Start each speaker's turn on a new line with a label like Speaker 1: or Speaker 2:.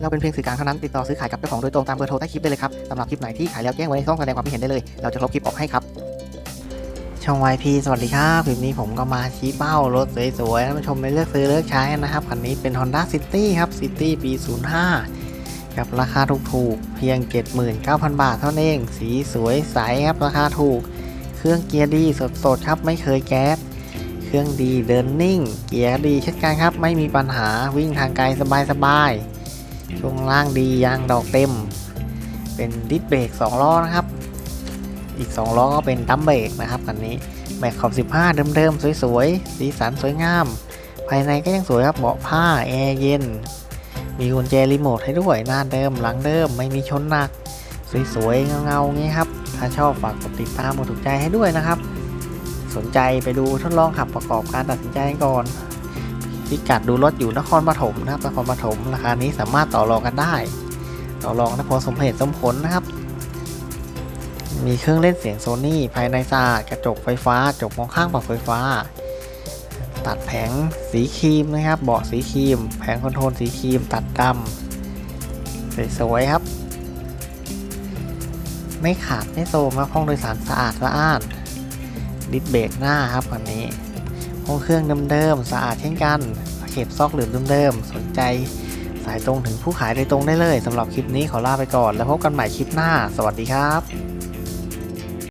Speaker 1: เราเป็นเพียงสื่อกลางเท่านั้นติดต่อซื้อขายกับเจ้าของโดยตรงตามเบอร์โทรใต้คลิปได้เลยครับสำหรับคลิปไหนที่ขายแล้วแจ้งไว้ในช่องแสดงความคิดเห็นได้เลย เราจะลบคลิปออกให้ครับช่อง YP สวัสดีครับคลิปนี้ผมก็มาชี้เป้ารถสวยๆท่านผู้ชมไปเลือกซื้อเลือกใช้นะครับคันนี้เป็น Honda City ครับ City ปี 05 กับราคาถูกๆ เพียง 79,000 บาทเท่านั้นเอง สีสวยใสครับราคาถูก เครื่องเกียร์ดีสดๆครับไม่เคยแก๊สเครื่องดีเดินนิ่ง เกียร์ดีเช่นกันครับ ไม่มีปัญหาวิ่งทางไกลสบายๆ ช่วงล่างดียางดอกเต็ม เป็นดิสเบรก2ล้อนะครับ อีก 2 ล้อก็เป็นดัมเบรกนะครับคันนี้แม็กขอบ15 เดิมๆ สวยๆ สีสันสวยงาม ภายในก็ยังสวยครับเบาะผ้าแอร์เย็น มีกุญแจรีโมทให้ด้วยหน้าเดิมหลังเดิมไม่มีชนหนัก สวยๆ เงาๆงี้ครับ ถ้าชอบฝากกดติดตามกดถูกใจให้ด้วยนะครับ สนใจไปดูทดลองขับประกอบการตัดสินใจก่อน พิกัดดูรถอยู่นครปฐมนะครับนครปฐมราคานี้สามารถต่อรองกันได้ ต่อรองได้พอสมเหตุสมผลนะครับ มีเครื่องเล่นเสียงโซนี่ภายในสะอาดกระจกไฟฟ้าจกมองข้างปรับไฟฟ้า ตัดแผงสีครีมนะครับ เบาะสีครีม แผงคอนโทรลสีครีม ตัดดำสวยๆครับ ไม่ขาดไม่โซมครับห้องโดยสารสะอาดสะอ้านดิสเบรกหน้าครับคันนี้ ห้องเครื่องเดิมๆสะอาดเช่นกันเข็บซอกหลืมเดิมๆสนใจสายตรงถึงผู้ขายโดยตรงได้เลยสำหรับคลิปนี้ขอลาไปก่อน แล้วพบกันใหม่คลิปหน้า สวัสดีครับ